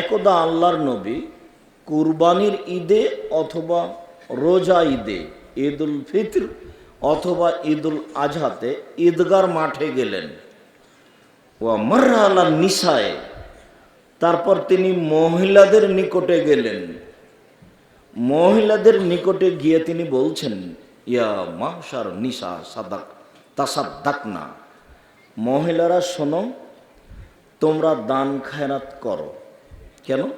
একদা আল্লাহর নবী কুরবানির ঈদে অথবা রোজা ঈদে, ঈদুল ফিতর অথবা ঈদুল আজহাতে ঈদগার মাঠে গেলেন। ও মার্রা আল্লাহ নিশায় তারপর তিনি মহিলাদের নিকটে গেলেন। মহিলাদের নিকটে গিয়ে তিনি বলছেন, ইয়া মাসার নিশা সাদাক তাসাদ্দাক না মহিলারা শোনো, তোমরা দান খায়রাত করো। কেন?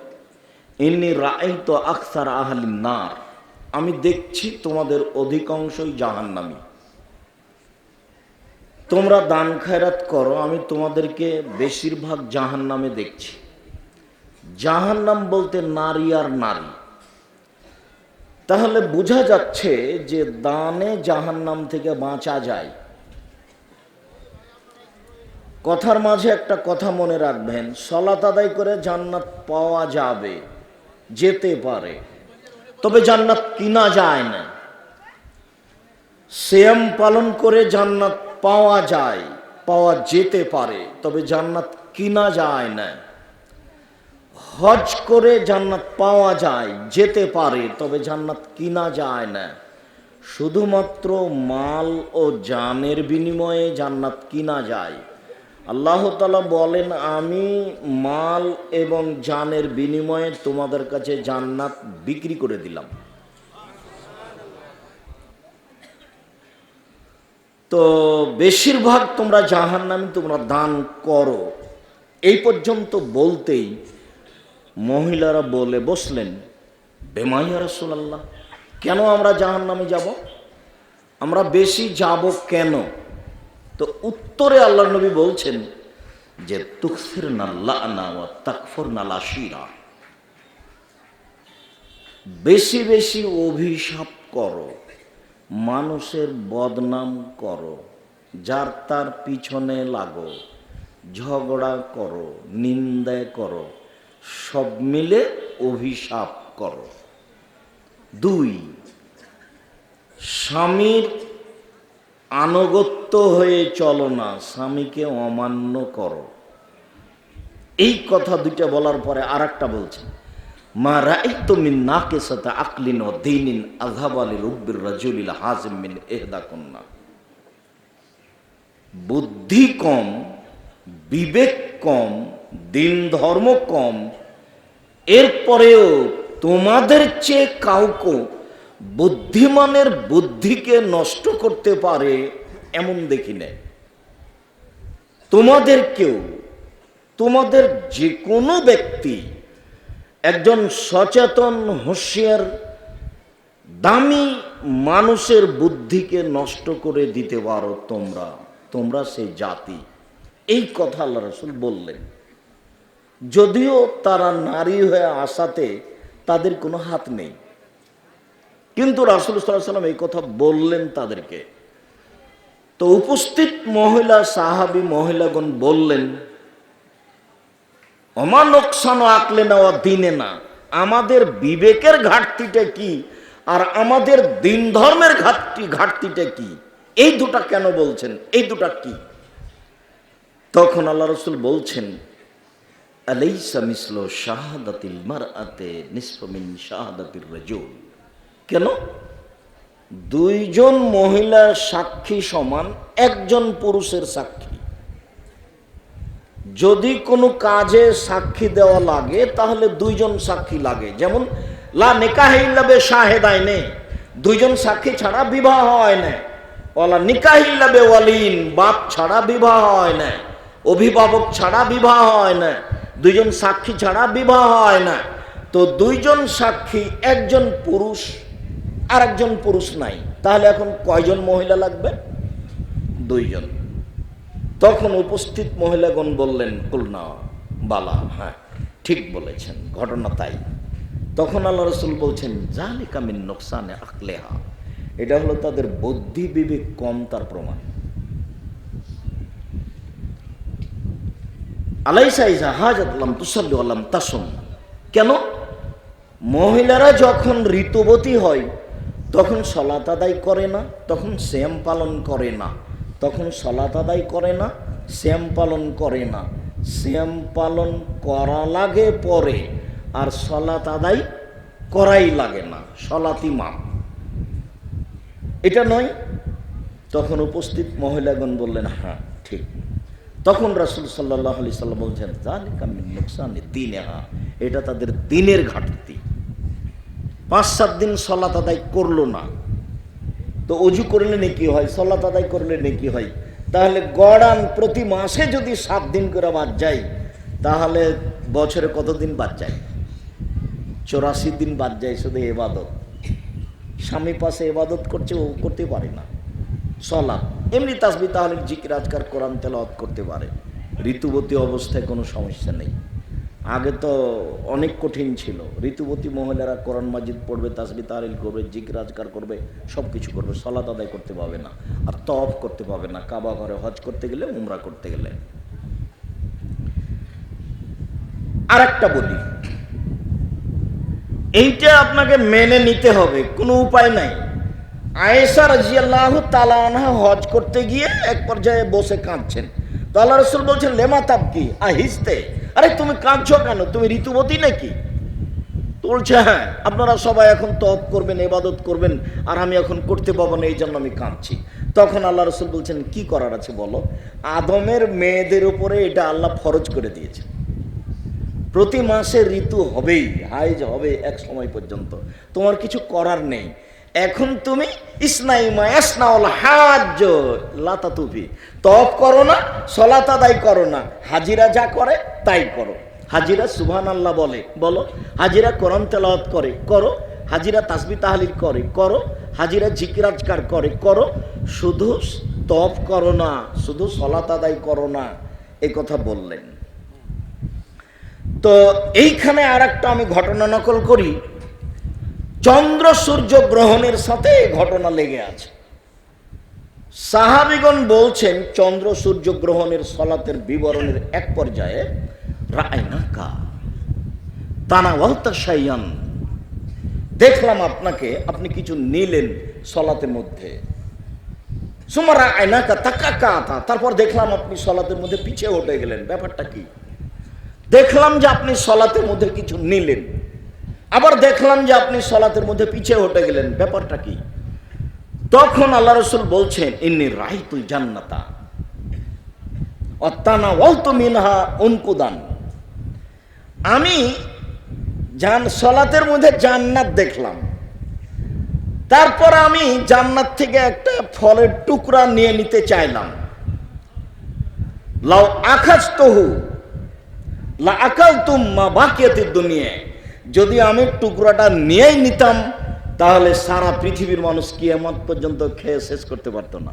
ইন্নি রাই তো আকসার আহলি নার। আমি দেখছি তোমাদের অধিকাংশই জাহান্নামী। তোমরা দান খায়রাত করো, আমি তোমাদেরকে বেশিরভাগ জাহান্নামে দেখছি। জাহান্নাম বলতে নারী আর নারী। তাহলে বোঝা যাচ্ছে যে দানে জাহান্নাম থেকে বাঁচা যায়। কথার মাঝে একটা কথা মনে রাখবেন, সলাত আদায় করে জান্নাত পাওয়া যাবে, যেতে পারে। তবে জান্নাত কিনা যায় না। সেম পালন করে জান্নাত পাওয়া যায়, পাওয়া যেতে পারে, তবে জান্নাত কিনা যায় না। হজ করে জান্নাত পাওয়া যায়, যেতে পারে, তবে জান্নাত কিনা যায় না। শুধুমাত্র মাল ও জানের বিনিময়ে জান্নাত কিনা যায়। আল্লাহ তালা বলেন, আমি মাল এবং জানের বিনিময়ে তোমাদের কাছে জান্নাত বিক্রি করে দিলাম। তো বেশিরভাগ তোমরা জাহান্নামী তোমরা দান করো। এই পর্যন্ত বলতেই মহিলারা বলে বসলেন বেমাইয়া রসুল্লাহ কেন আমরা জাহান্নামে যাব? আমরা বেশি যাব কেন? তো উত্তরে আল্লাহ নবী বলছেন যে তুকসির তাকফর নালাশিরা বেশি বেশি অভিশাপ করো, মানুষের বদনাম করো, যার তার পিছনে লাগো, ঝগড়া করো নিন্দা করো, সব মিলে অভিশাপ করো। দুই, স্বামীর আনুগত্য হয়ে চলো না, স্বামীকে অমান্য করো। এই কথা দুইটা বলার পরে আর একটা বলছেন মা রাইত মিন নাকে সাথে আকলিন ও দিনিন আজহাব আলী রব্বির রাজুলিল হাজিম মিন এহদা কন্যা বুদ্ধি কম, বিবেক কম, দিন ধর্ম কম, এরপরেও তোমাদের চেয়ে কাউকে বুদ্ধিমানের বুদ্ধিকে নষ্ট করতে পারে এমন দেখি নাই। তোমাদের কেউ, তোমাদের যে কোনো ব্যক্তি একজন সচেতন, হুঁশিয়ার, দামি মানুষের বুদ্ধিকে নষ্ট করে দিতে পারো তোমরা। তোমরা সেই জাতি। এই কথা আল্লাহ রসুল বললেন। যদিও তারা নারী হয়ে আসাতে তাদের কোনো হাত নেই। কিন্তু রাসুল সাল্লাম এই কথা বললেন তাদেরকে। তো উপস্থিত মহিলা, সাহাবি, মহিলাগণ বললেন অমানকসান আঁকলে নেওয়া দিনে না। আমাদের বিবেকের ঘাটতিটা কি? আর আমাদের দিন ধর্মের ঘাটতি, ঘাটতিটা কি? এই দুটা কেন বলছেন? এই দুটা কি? তখন আল্লাহ রসুল বলছেন, আলাইসা মিসল শাহাদাতিল মারআতে নিসফমিন শাহাদাতির রাজুল। কেন? দুইজন মহিলার সাক্ষী সমান, একজন পুরুষের সাক্ষী। যদি কোনো কাজে সাক্ষী দেওয়া লাগে, তাহলে দুইজন সাক্ষী লাগে। যেমন, লা নিকাহিল্লাবে শাহেদায় নে দুইজন সাক্ষী ছাড়া বিবাহ হয় না। ওলা নিকাহিল্লাবে ওয়ালিন, বাপ ছাড়া বিবাহ হয় না। অভিভাবক ছাড়া বিবাহ হয় না। দুইজন সাক্ষী ছাড়া বিবাহ হয় না। তো দুইজন সাক্ষী, একজন পুরুষ আর একজন পুরুষ নাই। তাহলে এখন কয়জন মহিলা লাগবে? দুইজন। তখন উপস্থিত মহিলাগণ বললেন কুলনা বালা। হ্যাঁ ঠিক বলেছেন, ঘটনা তাই। তখন আল্লাহ রসুল বলছেন জালিকামিন নোকসানে আকলেহা। এটা হলো তাদের বুদ্ধি বিবেক কম, তার প্রমাণ। আলাইসাইজা হাজাত আল্লাম তুসাল্লু আল্লাম তাসম। কেন? মহিলারা যখন ঋতুবতী হয় তখন সলাত আদায় করে না, তখন শ্যাম পালন করে না। তখন সলাত আদায় করে না শ্যাম পালন করে না। শ্যাম পালন করা লাগে পরে, আর সলাত আদায় করাই লাগে না। সলাতি মাপ এটা নয়, তখন উপস্থিত মহিলাগণ বললেন হ্যাঁ ঠিক। তখন রাসুল সাল্লাহ আলি সাল্লাম বলছেন জালিকা মিন নুকসানি দিনে হ্যাঁ এটা তাদের দিনের ঘাটতি। পাঁচ সাত দিন সলাত আদায় করল না। তো অজু করলে নাকি হয়, সলাত আদায় করলে নাকি হয়। তাহলে গড়ান প্রতি মাসে যদি সাত দিন করে বাদ যায়, তাহলে বছরে কতদিন বাদ যায়? চৌরাশি দিন বাদ যায় শুধু এবাদত। স্বামী পাশে এবাদত করছে, ও করতে পারে না। সলা এমনি তাসবি তাহলে জিকির, আজকার, কোরআন তেলাওয়াত করতে পারে। ঋতুবতী অবস্থায় কোনো সমস্যা নেই। আগে তো অনেক কঠিন ছিল। ঋতুবতী মহিলারা কোরআন মাজিদ পড়বে, তাসবি তারিল করবে, জিকির, আজকার করবে সব কিছু করবে, সলাত আদায় করতে পাবে না। আর তফ করতে পাবে না। কাবা ঘরে হজ করতে গেলে, উমরা করতে গেলে। আর একটা বলি, এইটা আপনাকে মেনে নিতে হবে, কোনো উপায় নাই। আয়েশা রাজিয়াল্লাহ তালানহা হজ করতে গিয়ে এক পর্যায়ে বসে কাঁদছেন। তো আল্লাহ রসুল বলছেন, লেমা তাপ কি আহিস্তে আরে তুমি কাঁদছো কেন? তুমি ঋতুবতী নাকি? তো বলছে হ্যাঁ আপনারা সবাই এখন তপ করবেন এবাদত করবেন, আর আমি এখন করতে পাবো না এই জন্য আমি কাঁদছি। তখন আল্লাহ রসুল বলছেন, কি করার আছে বলো? আদমের মেয়েদের উপরে এটা আল্লাহ ফরজ করে দিয়েছে প্রতি মাসে ঋতু হবেই, হাইজ হবে এক সময় পর্যন্ত। তোমার কিছু করার নেই। এখন তুমি ইসনাইমা ইসনাউল হাজ লাতা তুফি তপ করো না, সলাত আদায় করো না। হাজিরা যা করে, তাই করো। হাজিরা সুবহান আল্লাহ বলে, বলো। হাজিরা কোরআন তেলাওয়াত করে, করো। হাজিরা তাসবি তাহলিল করে, করো। হাজিরা জিকিরাজকার করে, করো। শুধু তপ করো না, শুধু সলাত আদায় করো না এই কথা বললেন। তো এইখানে আর একটা আমি ঘটনা নকল করি। চন্দ্র সূর্য গ্রহণের সাথে ঘটনা লেগে আছে। সাহাবিগণ বলছেন, চন্দ্র সূর্য গ্রহণের সলাতের বিবরণের এক পর্যায়ে রায়নাকা তানা সাইয়ান দেখলাম আপনাকে, আপনি কিছু নিলেন সলাতের মধ্যে। সুমারা আয়নাকা তাকা কাতা তারপর দেখলাম আপনি সলাতের মধ্যে পিছিয়ে উঠে গেলেন। ব্যাপারটা কি? দেখলাম যে আপনি সলাতের মধ্যে কিছু নিলেন। আবার দেখলাম যে আপনি সলাতের মধ্যে পিছিয়ে হটে গেলেন। ব্যাপারটা কি? তখন আল্লাহ রসুল বলছেন, ইন্নি রাহিতুল জান্নাতা অত্তানা ওয়ালতু মিনহা উনকুদান। আমি জান, সলাতের মধ্যে জান্নাত দেখলাম। তারপর আমি জান্নাত থেকে একটা ফলের টুকরা নিয়ে নিতে চাইলাম। লাউ আকাশ তহু লা আকাল তুম্মা বাকিয়াতের দুনিয়ায় যদি আমি টুকরাটা নিয়েই নিতাম, তাহলে সারা পৃথিবীর মানুষ কি কিয়ামত পর্যন্ত খেয়ে শেষ করতে পারতো না?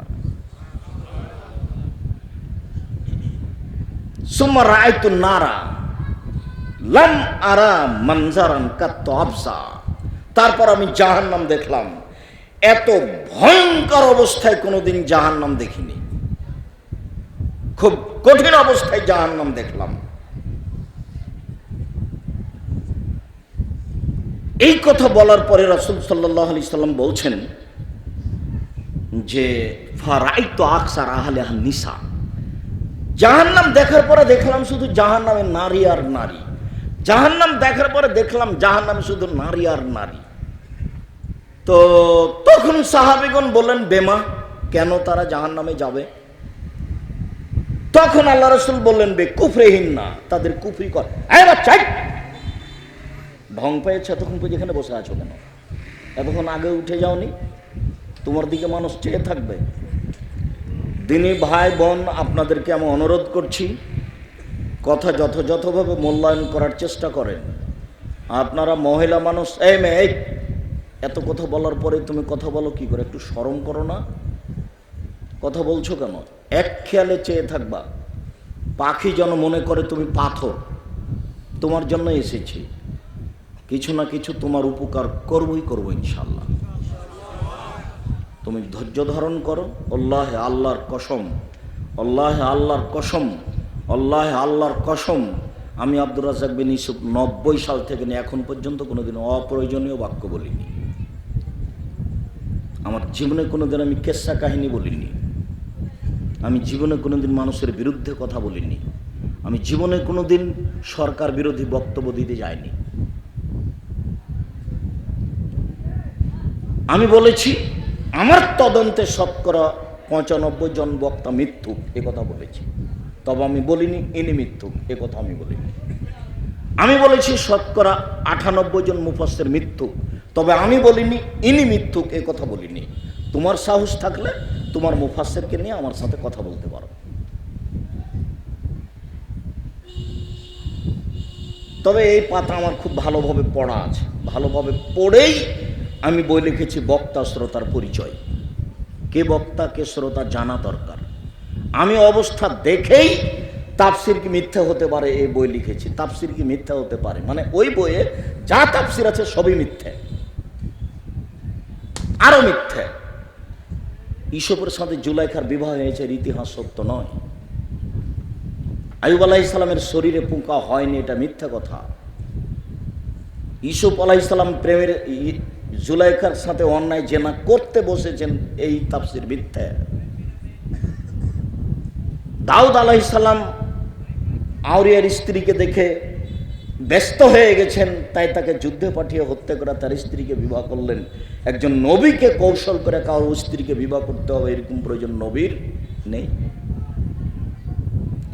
তারপর আমি জাহান্নাম দেখলাম, এত ভয়ঙ্কর অবস্থায় কোনোদিন জাহান্নাম দেখিনি। খুব কঠিন অবস্থায় জাহান্নাম দেখলাম। এই কথা বলার পরে রাসুল সাল্লাহ আলি সাল্লাম বলছেন যে ফারাই তো আকসার আহলে নিসা জাহান্নাম দেখার পরে দেখলাম শুধু জাহান্নামে নারী আর নারী। জাহান্নাম দেখার পরে দেখলাম জাহান্নামে শুধু নারী আর নারী। তো তখন সাহাবিগণ বললেন, বেমা, কেন তারা জাহান্নামে যাবে? তখন আল্লাহ রসুল বললেন, বে কুফরেহীন না তাদের কুফরি কর। বাচ্চা ঢং পেয়েছে এতক্ষণ পর্যন্ত এখানে বসে আছো কেন? এতক্ষণ আগে উঠে যাওনি? তোমার দিকে মানুষ চেয়ে থাকবে। দিনী ভাই, বোন, আপনাদেরকে আমি অনুরোধ করছি, কথা যথাযথভাবে মূল্যায়ন করার চেষ্টা করেন। আপনারা মহিলা মানুষ, এই মেয়ে এত কথা বলার পরে তুমি কথা বলো কি করে? একটু স্মরণ করো না। কথা বলছো কেন? এক খেয়ালে চেয়ে থাকবা। পাখি যেন মনে করে তুমি পাথর। তোমার জন্য এসেছি। কিছু না কিছু তোমার উপকার করবই করব ইনশাল্লাহ তুমি ধৈর্য ধারণ করো, আল্লাহ আল্লাহর কসম, আল্লাহ আল্লাহর কসম, আল্লাহ আল্লাহর কসম। আমি আব্দুর রাজাক বিন ইসুফ নব্বই সাল থেকে নিয়ে এখন পর্যন্ত কোনোদিন অপ্রয়োজনীয় বাক্য বলিনি। আমার জীবনে কোনোদিন আমি কেসা কাহিনী বলিনি। আমি জীবনে কোনোদিন মানুষের বিরুদ্ধে কথা বলিনি। আমি জীবনে কোনো দিন সরকার বিরোধী বক্তব্য দিতে যাইনি। আমি বলেছি, আমার তদন্তে শতকরা পঁচানব্বই জন বক্তা মিথ্যুক এ কথা বলেছি। তবে আমি বলিনি, ইনি মিথ্যুক এ কথা আমি বলিনি। আমি বলেছি, শতকরা আটানব্বই জন মুফাসের মিথ্যুক তবে আমি বলিনি, ইনি মিথ্যুক এ কথা বলিনি। তোমার সাহস থাকলে তোমার মুফাসেরকে নিয়ে আমার সাথে কথা বলতে পারো। তবে এই পাতা আমার খুব ভালোভাবে পড়া আছে। ভালোভাবে পড়েই আমি বই লিখেছি বক্তা, শ্রোতার পরিচয়। কে বক্তা, কে শ্রোতা জানা দরকার। আমি অবস্থা দেখেই তাফসির কি মিথ্যা হতে পারে, এই বই লিখেছি। তাফসির কি মিথ্যা হতে পারে? মানে ওই বইয়ে যা তাফসির আছে সবই মিথ্যে। আরও মিথ্যে। ইসবের সাথে জুলাইখার বিবাহ হয়েছে ইতিহাস সত্য নয়। আয়ুব আলাহ ইসলামের শরীরে পুঙ্কা হয়নি, এটা মিথ্যা কথা। ইসুফ আলাহ প্রেমের জুলাইখার সাথে অন্যায় জেনা করতে বসেছেন, এই তাফসির মিথ্যা। দাউদ আলাহ ইসলাম আউরিয়ার স্ত্রীকে দেখে ব্যস্ত হয়ে গেছেন, তাই তাকে যুদ্ধে পাঠিয়ে হত্যা করে তার স্ত্রীকে বিবাহ করলেন। একজন নবীকে কৌশল করে কারোর স্ত্রীকে বিবাহ করতে হবে, এরকম প্রয়োজন নবীর নেই।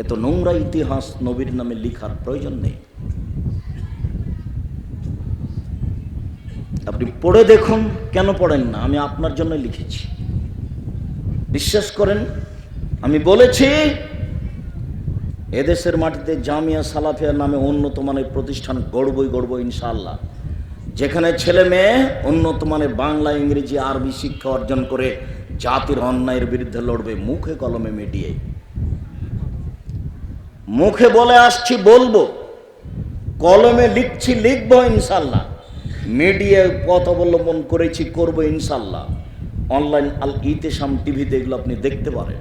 এত নোংরা ইতিহাস নবীর নামে লিখার প্রয়োজন নেই। আপনি পড়ে দেখুন, কেন পড়েন না? আমি আপনার জন্য লিখেছি। বিশ্বাস করেন, আমি বলেছি, এদেশের মাটিতে জামিয়া সালাফিয়া নামে উন্নত মানের প্রতিষ্ঠান গড়বই গড়ব ইনশাআল্লাহ। যেখানে ছেলে মেয়ে উন্নত মানের বাংলা, ইংরেজি, আরবি শিক্ষা অর্জন করে জাতির অন্যায়ের বিরুদ্ধে লড়বে, মুখে কলমে মিডিয়ে মুখে বলে আসছি, বলব, কলমে লিখছি, লিখব ইনশাল্লাহ মিডিয়ায় পথ অবলম্বন করেছি, করব ইনশাল্লাহ। অনলাইন আল ইতেসাম টিভিতে এগুলো আপনি দেখতে পারেন।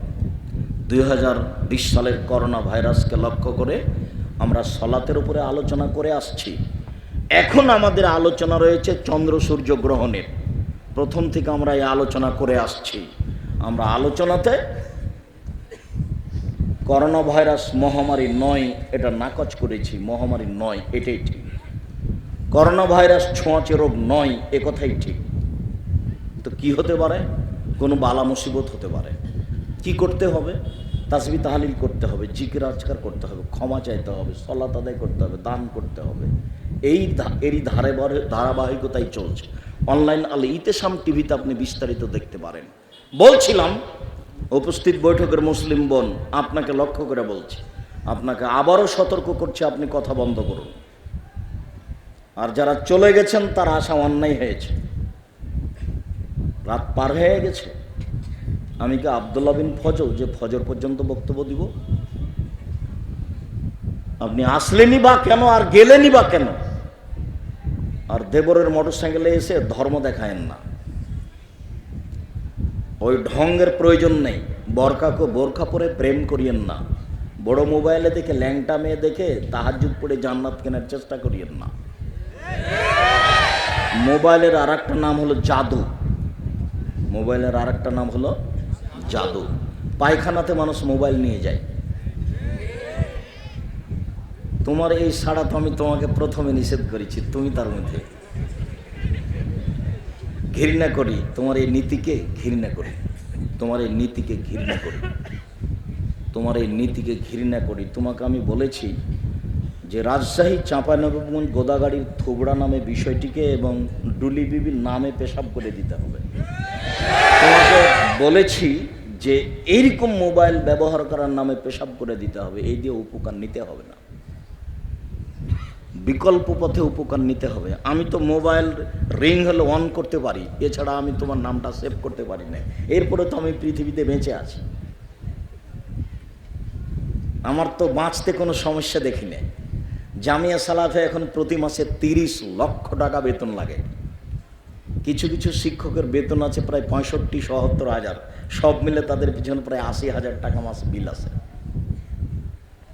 দুই হাজার বিশ সালের করোনা ভাইরাসকে লক্ষ্য করে আমরা সলাতের উপরে আলোচনা করে আসছি। এখন আমাদের আলোচনা রয়েছে চন্দ্র সূর্য গ্রহণের। প্রথম থেকে আমরা এই আলোচনা করে আসছি। আমরা আলোচনাতে করোনা ভাইরাস মহামারী নয়, এটা নাকচ করেছি। মহামারী নয়, এটাই ঠিক। করোনা ভাইরাস ছোঁয়াচে রোগ নয়, এ কথাই ঠিক। তো কি হতে পারে? কোনো বালা মুসিবত হতে পারে। কি করতে হবে? তাসবি তাহালিল করতে হবে, জিকির আজকার করতে হবে, ক্ষমা চাইতে হবে সলাত আদায় করতে হবে, দান করতে হবে। এই এরই ধারে ধারাবাহিকতাই চলছে। অনলাইন আল ইতেসাম টিভিতে আপনি বিস্তারিত দেখতে পারেন। বলছিলাম, উপস্থিত বৈঠকের মুসলিম বোন, আপনাকে লক্ষ্য করে বলছি। আপনাকে আবারও সতর্ক করছে, আপনি কথা বন্ধ করুন। আর যারা চলে গেছেন, তার আশা অন্যায় হয়েছে। রাত পার হয়ে গেছে। আমি কি আবদুল্লাহ বিন ফজল, যে ফজর পর্যন্ত বক্তব্য দিব? আপনি আসলেনই বা কেন, আর গেলেনই বা কেন? আর দেবরের মোটর সাইকেলে এসে ধর্ম দেখায়েন না। ওই ঢঙ্গের প্রয়োজন নেই। বরকাকে বোরখা পরে প্রেম করিয়েন না। বড় মোবাইলে দেখে ল্যাংটা মেয়ে দেখে তাহাজুদ পড়ে জান্নাত কেনার চেষ্টা করিয়েন না। মোবাইলের আর একটা নাম হলো জাদু। মোবাইলের আর একটা নাম হলো জাদু। পায়খানাতে মানুষ মোবাইল নিয়ে যায়। তোমার এই সাড়া তো আমি তোমাকে প্রথমে নিষেধ করেছি, তুমি তার মধ্যে ঘৃণা করি। তোমার এই নীতিকে ঘৃণা করি। তোমার এই নীতিকে ঘৃণা করি। তোমার এই নীতিকে ঘৃণা করি। তোমাকে আমি বলেছি যে রাজশাহী চাঁপানবাবগঞ্জ গোদাগাড়ির থোবড়া নামে বিষয়টিকে এবং ডুলি বিবির নামে পেশাব করে দিতে হবে। তোমাকে বলেছি যে এইরকম মোবাইল ব্যবহার করার নামে পেশাব করে দিতে হবে, এই দিয়ে উপকার নিতে হবে না। বিকল্প পথে উপকার নিতে হবে। আমি তো মোবাইল রিং হলে অন করতে পারি, এছাড়া আমি তোমার নামটা সেভ করতে পারি না। এরপরে তো আমি পৃথিবীতে বেঁচে আছি। আমার তো বাঁচতে কোনো সমস্যা দেখি না জামিয়া সালাফে এখন প্রতি মাসে তিরিশ লক্ষ টাকা বেতন লাগে। কিছু কিছু শিক্ষকের বেতন আছে প্রায় পঁয়ষট্টি সহত্তর হাজার। সব মিলে তাদের পিছনে প্রায় আশি হাজার টাকা মাস বিল আছে।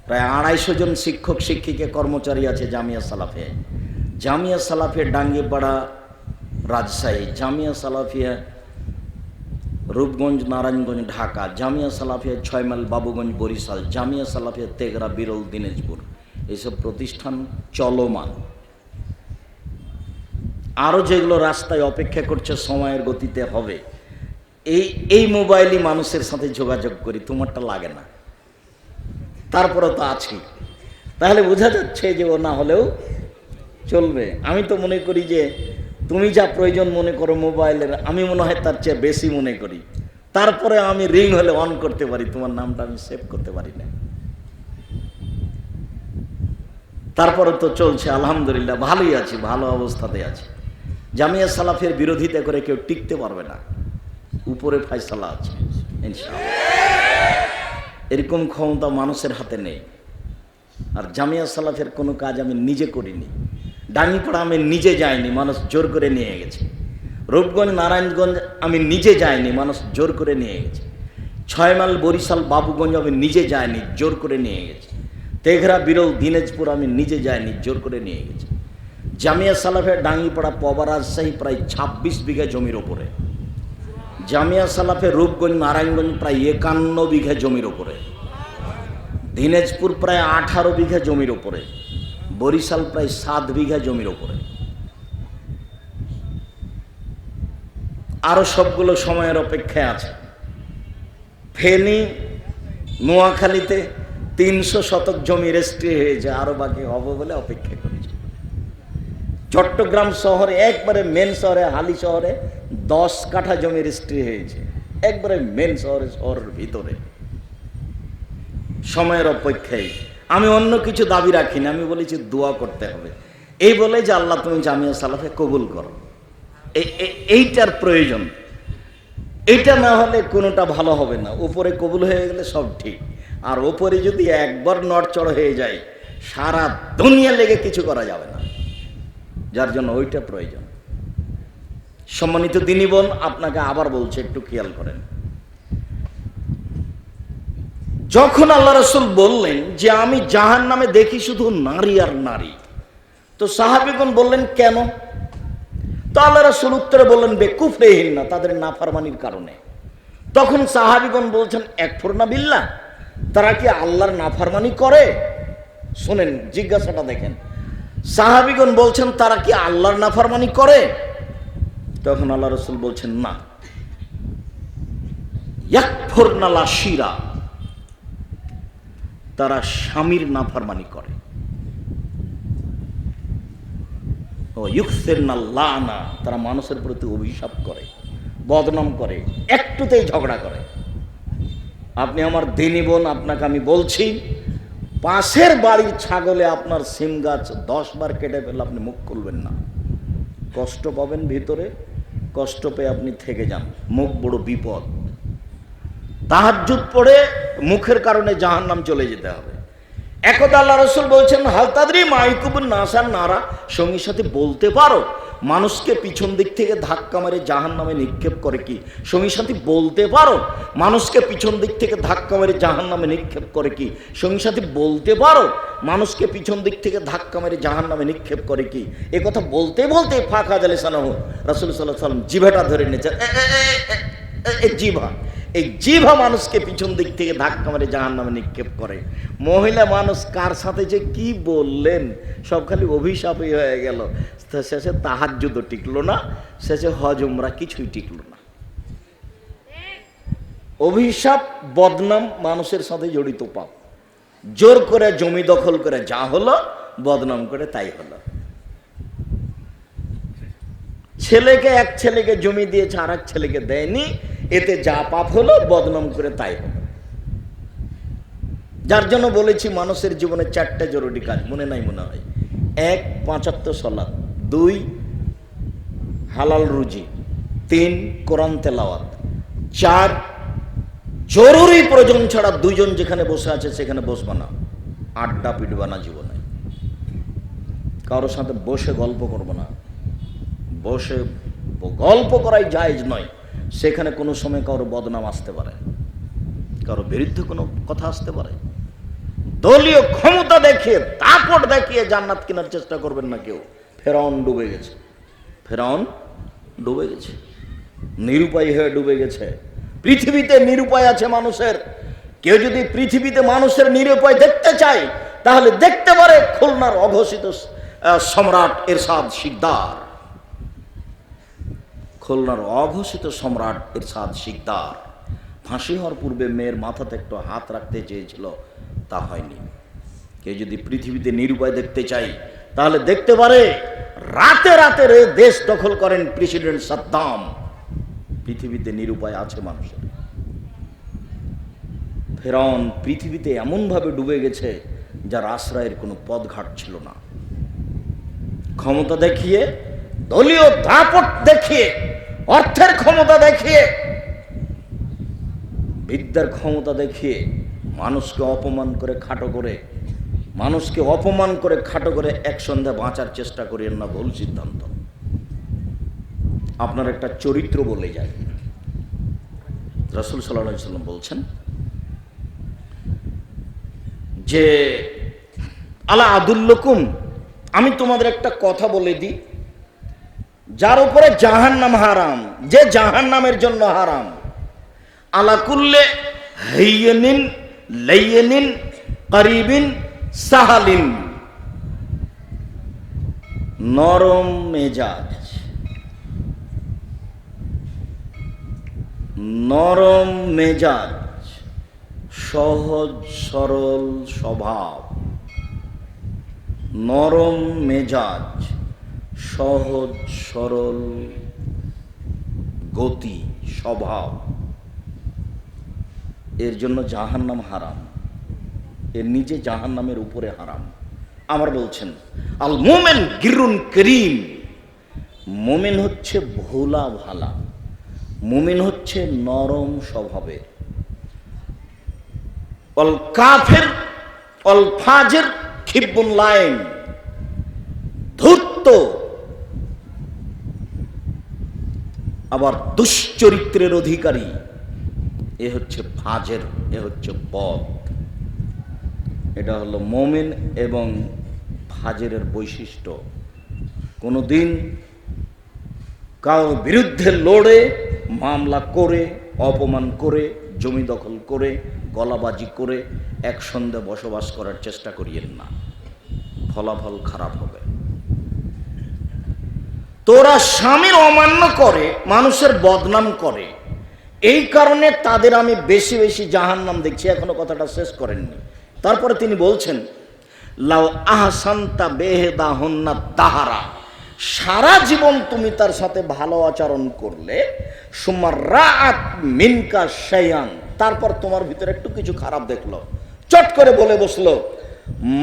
প্রায় আড়াইশো জন শিক্ষক, শিক্ষিকা, কর্মচারী আছে জামিয়া সালাফে। জামিয়া সালাফিয়া ডাঙ্গিপাড়া রাজশাহী, জামিয়া সালাফিয়া রূপগঞ্জ, নারায়ণগঞ্জ, ঢাকা, জামিয়া সালাফিয়া ছয় মাইল বাবুগঞ্জ, বরিশাল, জামিয়া সালাফিয়া তেগরা, বিরল, দিনাজপুর। এইসব প্রতিষ্ঠান চলমান। আরও যেগুলো রাস্তায় অপেক্ষা করছে সময়ের গতিতে হবে, এই এই মোবাইলই মানুষের সাথে যোগাযোগ করি, তোমারটা লাগে না। তারপরে তো আছি। তাহলে বোঝা যাচ্ছে যে ও না হলেও চলবে। আমি তো মনে করি যে তুমি যা প্রয়োজন মনে করো মোবাইলের, আমি মনে হয় তার চেয়ে বেশি মনে করি। তারপরে আমি রিং হলে অন করতে পারি, তোমার নামটা আমি সেভ করতে পারি না। তারপরে তো চলছে, আলহামদুলিল্লাহ, ভালোই আছি, ভালো অবস্থাতে আছি। জামিয়া সালাফের বিরোধিতা করে কেউ টিকতে পারবে না। উপরে ফাইসালা আছে এরকম ক্ষমতা মানুষের হাতে নেই। আর জামিয়া সালাফের কোনো কাজ আমি নিজে করিনি। ডাঙ্গিপাড়া আমি নিজে যাইনি, মানুষ জোর করে নিয়ে গেছে। রূপগঞ্জ, নারায়ণগঞ্জ আমি নিজে যাইনি, মানুষ জোর করে নিয়ে গেছে। ছয় মাইল বরিশাল, বাবুগঞ্জ আমি নিজে যাইনি, জোর করে নিয়ে গেছে। তেঘরা, বিরল, দিনাজপুর আমি নিজে যাইনি, জোর করে নিয়ে গেছি। জামিয়া সালাফের ডাঙ্গিপাড়া পবা রাজশাহী প্রায় ছাব্বিশ বিঘা জমির ওপরে। জামিয়া সালাফের রূপগঞ্জ, নারায়ণগঞ্জ প্রায় একান্ন বিঘা জমির ওপরে। দিনাজপুর প্রায় আঠারো বিঘা জমির ওপরে। বরিশাল প্রায় সাত বিঘা জমির ওপরে। আরও সবগুলো সময়ের অপেক্ষায় আছে। ফেনী, নোয়াখালীতে তিনশো শতক জমি রেস্ট্রি হয়েছে আরও বাকি হবে বলে অপেক্ষা করেছে। চট্টগ্রাম শহরে, একবারে মেন শহরে, হালি শহরে দশ কাঠা জমি রেস্ট্রি হয়েছে একবারে মেন শহরে শহরের ভিতরে। সময়ের অপেক্ষায়। আমি অন্য কিছু দাবি রাখি না, আমি বলেছি দোয়া করতে হবে। এই বলে যে আল্লাহ তুমি জামিয়া সালাফে কবুল করো। এই- এই- এইটার প্রয়োজন। এটা না হলে কোনোটা ভালো হবে না। উপরে কবুল হয়ে গেলে সব ঠিক। আর ওপরে যদি একবার নড়চড় হয়ে যায়, সারা দুনিয়া লেগে কিছু করা যাবে না। যার জন্য ওইটা প্রয়োজন। সম্মানিত দিনী বোন, আপনাকে আবার বলছে, একটু খেয়াল করেন। যখন আল্লাহ রসুল বললেন যে, আমি জাহান নামে দেখি শুধু নারী আর নারী। তো সাহাবিগণ বললেন, কেন? তো আল্লাহ রসুল উত্তরে বললেন, বেকুফরেহীন না, তাদের নাফারমানির কারণে। তখন সাহাবিগণ বলছেন, এক ফুরনা বিল্লা তারা কি আল্লাহর নাফারমানি করে? শোনেন, জিজ্ঞাসাটা দেখেন। সাহাবিগণ বলছেন, তারা কি আল্লাহর নাফারমানি করে? তখন আল্লাহ রসুল বলছেন, না। শিরা তারা স্বামীর নাফারমানি করে। তারা মানুষের প্রতি অভিশাপ করে, বদনাম করে, একটুতেই ঝগড়া করে। আপনি আমার দিনী বোন, আপনাকে আমি বলছি, পাশের বাড়ির ছাগলে আপনার সিম গাছ দশ বার কেটে ফেলে আপনি মুখ খুলবেন না। কষ্ট পাবেন ভিতরে, কষ্ট পেয়ে আপনি থেকে যান। মুখ বড় বিপদ। তাহাজ্জুদ পড়ে মুখের কারণে জাহান্নাম চলে যেতে হবে। একদা আল্লাহ রসুল বলছেন, হালতাদরি মাইকুবুর নাসার নারা সঙ্গীর সাথে বলতে পারো। মানুষকে পিছন দিক থেকে ধাক্কা মারে জাহান নামে নিক্ষেপ করে কি? সঙ্গী সাথী বলতে পারো? মানুষকে পিছন দিক থেকে ধাক্কা মেরে জাহান নামে নিক্ষেপ করে কি? সঙ্গী সাথী বলতে পারো? মানুষকে পিছন দিক থেকে ধাক্কা মেরে জাহান নামে নিক্ষেপ করে কি? এ কথা বলতে বলতে ফাঁকা জালে সানাহ রাসুল সাল্লাহ সাল্লাম জিভাটা ধরে নিয়েছে এ, এ, এ, এ, এ, এ, জিভা। এই জিভা মানুষকে পিছন দিক থেকে ধাক্কা মেরে জাহান নামে নিক্ষেপ করে। মহিলা মানুষ কার সাথে যে কি বললেন, সব খালি অভিশাপই হয়ে গেল। শেষে তাহার যুদ্ধ টিকলো না, শেষে হজমরা কিছুই টিকলো না। অভিশাপ, বদনাম মানুষের সাথে জড়িত পাপ। জোর করে জমি দখল করে যা হলো, বদনাম করে তাই হলো। ছেলেকে এক ছেলেকে জমি দিয়েছে আর এক ছেলেকে দেয়নি এতে যা পাপ হলো বদনাম করে তাই হলো যার জন্য বলেছি মানুষের জীবনে চারটা জরুরি কাজ, মনে নাই মনে হয়। এক, পাঁচাত্তর সলাদ দুই, হালাল রুজি। তিন, কোরআন তেলাওয়াত। চার, জরুরি প্রয়োজন ছাড়া দুইজন যেখানে বসে আছে সেখানে বসবা না। আড্ডা পিটবা না জীবনে। কারোর সাথে বসে গল্প করব না। বসে গল্প করাই জায়েজ নয়। সেখানে কোনো সময় কারও বদনাম আসতে পারে, কারও বিরুদ্ধে কোনো কথা আসতে পারে। দলীয় ক্ষমতা দেখিয়ে, দাপট দেখিয়ে জান্নাত কেনার চেষ্টা করবেন না কেউ। ফেরাউন ডুবে গেছে। ফেরাউন ডুবে গেছে। নিরুপায় হয়ে ডুবে গেছে। পৃথিবীতে নিরুপায় আছে মানুষের। কেউ যদি পৃথিবীতে মানুষের নিরুপায় দেখতে চায়, তাহলে দেখতে পারে খুলনার অঘোষিত সম্রাট এরশাদ শিকদার। খুলনার অঘোষিত সম্রাট এরশাদ শিকদার। ফাঁসি হওয়ার পূর্বে মেয়ের মাথাতে একটু হাত রাখতে চেয়েছিল, তা হয়নি। কেউ যদি পৃথিবীতে নিরুপায় দেখতে চাই, তাহলে দেখতে পারে, রাতে রাতে দেশ দখল করেন প্রেসিডেন্ট সাদ্দাম। পৃথিবীতে নিরুপায় আছে মানুষের। ফেরাউন পৃথিবীতে এমনভাবে ডুবে গেছে, যার আশ্রয়ের কোনো পদঘাট ছিল না। ক্ষমতা দেখিয়ে, দলীয় দাপট দেখিয়ে অর্থের ক্ষমতা দেখিয়ে, বিদ্যার ক্ষমতা দেখিয়ে মানুষকে অপমান করে খাটো করে, মানুষকে অপমান করে খাটো করে এক সন্ধ্যা বাঁচার চেষ্টা করিয়েন না ভুল সিদ্ধান্ত। আপনার একটা চরিত্র বলে যায়। রসুল সাল্লাহ সাল্লাম বলছেন, যে, আলা আদুল্লকুম, আমি তোমাদের একটা কথা বলে দিই যার উপরে জাহান নাম হারাম, যে জাহান নামের জন্য হারাম। আলাকুল্লে লেইয়েনিন, করিবিন, সাহালিন। নরম মেজাজ। নরম মেজাজ, সহজ, সরল স্বভাব। নরম মেজাজ। সহজ, সরল গতি, স্বভাব। এর জন্য জাহান্নাম হারাম। এর নিজে জাহান্নামের উপরে হারাম। আমার বলছেন, আল মোমেন গিরুন করিম। মোমেন হচ্ছে ভোলা ভালা। মোমেন হচ্ছে নরম স্বভাবের। অল কাফের, অল ফাজের, খিব্বুন লাইন। ধূর্ত আবার দুশ্চরিত্রের অধিকারী। এ হচ্ছে ফাজের, এ হচ্ছে পথ এটা হলো মোমেন এবং ফাজেরের বৈশিষ্ট্য। কোনো দিন কারোর বিরুদ্ধে লড়ে, মামলা করে, অপমান করে, জমি দখল করে, গলাবাজি করে এক সন্ধে বসবাস করার চেষ্টা করিয়েন না। ফলাফল খারাপ হবে। তোরা স্বামীর অমান্য করে, মানুষের বদনাম করে। এই কারণে তাদের আমি বেশি বেশি জাহান নাম দেখছি, এখনও কথাটা শেষ করেননি। তারপরে তিনি বলছেন, লাউ আহসান্তা বেহেদা হন্না তাহারা। সারা জীবন তুমি তার সাথে ভালো আচরণ করলে, সুমার রাত মিনকা শায়ান তারপর তোমার ভিতরে একটু কিছু খারাপ দেখল। চট করে বলে বসল,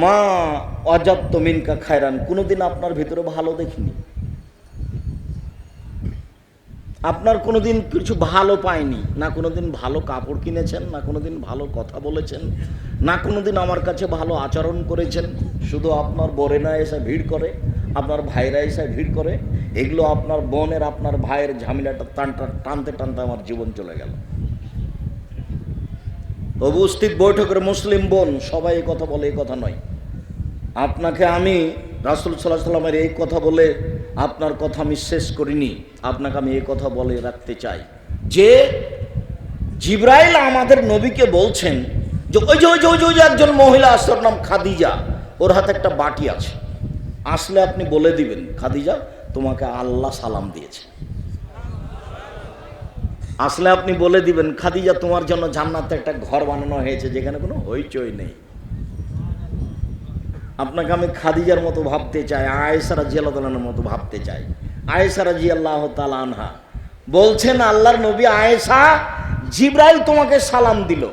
মা অজাত্ত মিনকা খায়রান, কোনোদিন আপনার ভিতরে ভালো দেখিনি। আপনার কোনোদিন কিছু ভালো পায়নি, না কোনোদিন ভালো কাপড় কিনেছেন, না কোনোদিন ভালো কথা বলেছেন, না কোনোদিন আমার কাছে ভালো আচরণ করেছেন, শুধু আপনার বোরেনা এসে ভিড় করে, আপনার ভাইরা এসে ভিড় করে, এগুলো আপনার বোনের, আপনার ভাইয়ের ঝামেলাটা টানটা টানতে টানতে আমার জীবন চলে গেল। উপস্থিত বৈঠকের মুসলিম বোন সবাই এই কথা বলে, এই কথা নয়। আপনাকে আমি রাসুল সাল্লাহ সাল্লামের এই কথা বলে আপনার কথা আমি শেষ করিনি, আপনাকে আমি এই কথা বলে রাখতে চাই। যে জিব্রাইল আমাদের নবীকে বলছেন যে ওই যে ওই যে ওই যে ওই যে একজন মহিলা ওর নাম খাদিজা, ওর হাতে একটা বাটি আছে। আসলে আপনি বলে দিবেন, খাদিজা, তোমাকে আল্লাহ সালাম দিয়েছে। আসলে আপনি বলে দিবেন, খাদিজা, তোমার জন্য জান্নাতে একটা ঘর বানানো হয়েছে, যেখানে কোনো হইচই নেই। আপনাকে আমি খাদিজার মতো ভাবতে চাই আয়েসারা জিয়ালার মতো ভাবতে চাই। আয়েসারা জি আল্লাহ আনহা বলছেন, আল্লাহর নবী আয়েসা জিব্রাইল তোমাকে সালাম দিল।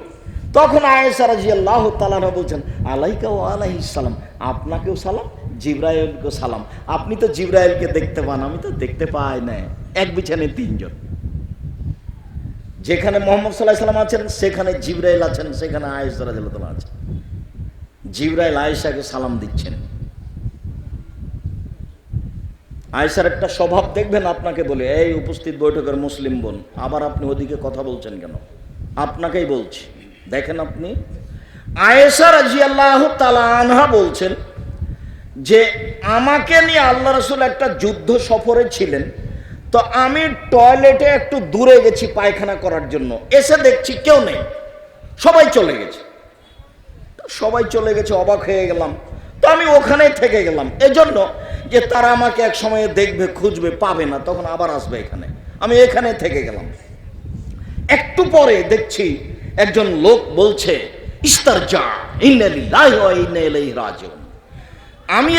তখন আয়েসারা জি আল্লাহ তালানহা বলছেন, আলাইকা ও সালাম, আপনাকেও সালাম, জিব্রাইলকেও সালাম। আপনি তো জিব্রাইলকে দেখতে পান, আমি তো দেখতে পাই না এক বিছানে তিনজন। যেখানে মোহাম্মদ সাল্লাহ সাল্লাম আছেন, সেখানে জিব্রাইল আছেন, সেখানে আয়েসারা জিল্লাহ আছেন। জিব্রাইল আয়েশাকে সালাম দিচ্ছেন। আয়েশার একটা স্বভাব দেখবেন আপনাকে বলে, এই উপস্থিত বৈঠকের মুসলিম বোন, আবার আপনি ওদিকে কথা বলছেন কেন? আপনাকেই বলছি। দেখেন আপনি, আয়েশা রাজি আল্লাহ আনহা বলছেন যে, আমাকে নিয়ে আল্লাহ রসুল একটা যুদ্ধ সফরে ছিলেন, তো আমি টয়লেটে একটু দূরে গেছি পায়খানা করার জন্য। এসে দেখছি কেউ নেই। সবাই চলে গেছে। সবাই চলে গেছে, অবাক হয়ে গেলাম। তো আমি ওখানে থেকে গেলাম। এজন্য যে তারা আমাকে এক সময়ে দেখবে, খুঁজবে, পাবে না, তখন আবার আসবে এখানে। আমি এখানে থেকে গেলাম। একটু পরে দেখছি একজন লোক বলছে ইস্তার যা ইন্নালিল্লাহি রাজিউন। আমি